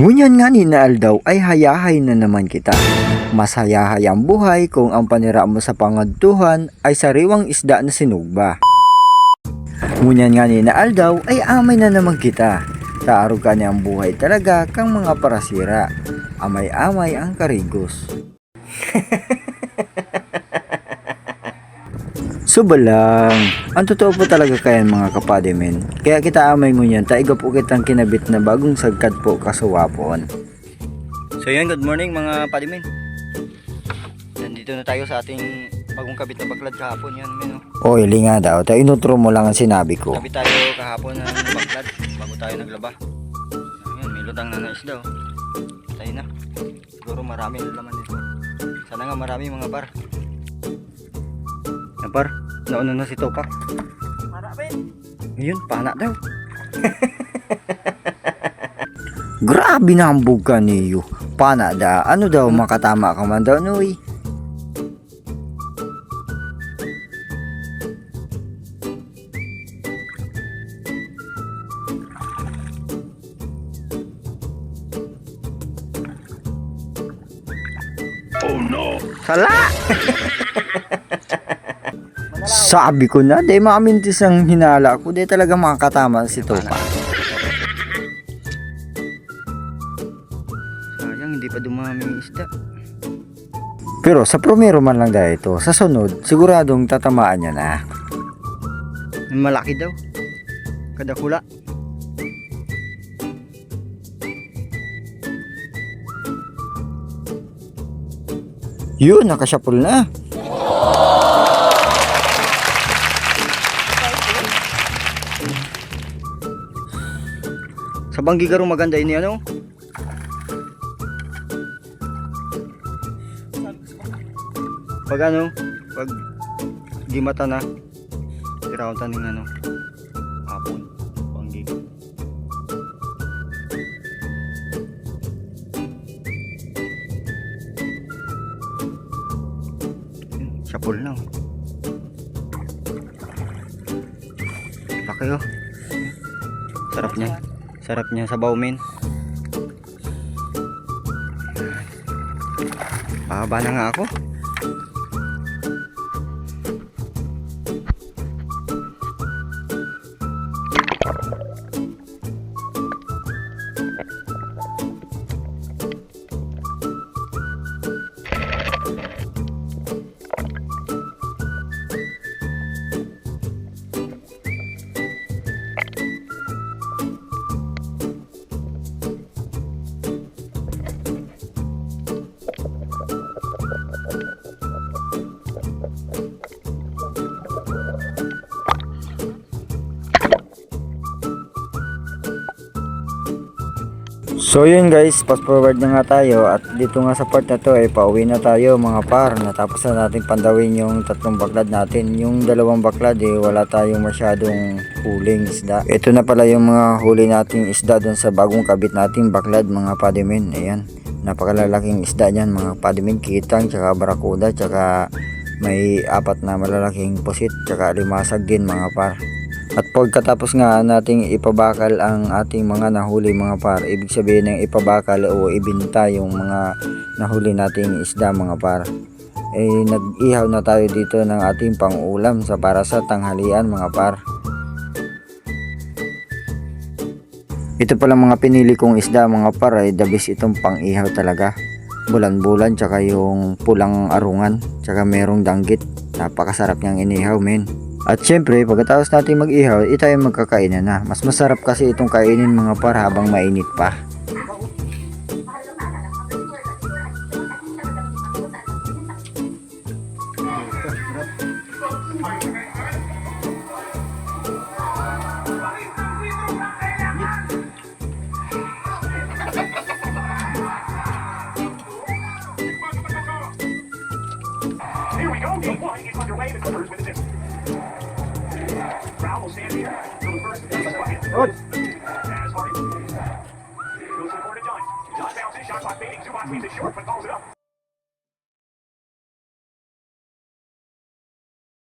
Ngunyan nga ni Naal daw ay hayahay na naman kita. Mas hayahay ang buhay kung ang panira mo sa pangantuhan ay sariwang isda na sinugba. Ngunyan nga ni Naal daw ay amay na naman kita. Sa araw ka ang buhay talaga kang mga parasira. Amay-amay ang karigos. Subalang, ang totoo po talaga kayan mga kapade men. Kaya kita amay ngunyan, taiga po kitang kinabit na bagong sagkad po kasuwapon. So yan, good morning mga padimin. Nandito na tayo sa ating bagong kabit na baklad kahapon yan, men. Oh. Oy, linga daw. Ta inutro mo lang ang sinabi ko. Kabit tayo kahapon ng baklad bago tayo naglaba. Ayun, may lutang na na isda. Oh. Tayo na. Siguro marami laman dito. Sana nga marami mga par. Na par, nauna na si Tokak. Marami. Yun, pana daw. Grabe na ang buga niyo. Pana da, ano daw makatama ka man daw nuy. Oh no! Sala! Sabi ko na, di makamintis ang hinala ko, di talaga makakatama si Topa. Sayang, hindi pa dumami yung isda. Pero sa promero man lang dahil ito, sa sunod, siguradong tatamaan niya na. Malaki daw. Kada kula. Yun, nakasyapol na. Sa banggi garong maganda ini ano? Pag ano, pag gimata na, tiraw taning ano, hapon, banggi. Yun, Sapol oh. Laki oh. Sarap niya. Sarap niya sa baumin. Pahaba na nga ako. So yun guys, fast forward na nga tayo at dito nga sa part na to ay pauwi na tayo mga par. Natapos na natin pandawin yung tatlong baklad natin. Yung dalawang baklad eh wala tayong masyadong huling isda. Ito na pala yung mga huli nating isda doon sa bagong kabit nating baklad mga padimin. Ayan, napakalalaking isda dyan mga padimin. Kitang, tsaka barakuda, tsaka may apat na malalaking pusit, tsaka limasag din mga par. At pagkatapos nga nating ipabakal ang ating mga nahuli mga par, ibig sabihin ng ipabakal o ibinta yung mga nahuli nating isda mga par. Eh nag-ihaw na tayo dito ng ating pangulam sa para sa tanghalian mga par. Ito pala mga pinili kong isda mga par ay dabis itong pang-ihaw talaga. Bulan-bulan tsaka yung pulang arungan tsaka merong danggit. Napakasarap niyang inihaw men. At syempre, pagkatapos natin mag-ihaw, ito ay magkakainan na. Mas masarap kasi itong kainin mga par habang mainit pa. Here we go. Game one is underway. The Clippers with the Harden goes to the corner Dunn. Dunn bounces, shot clock fading. Zubac leaves it short, but follows it up.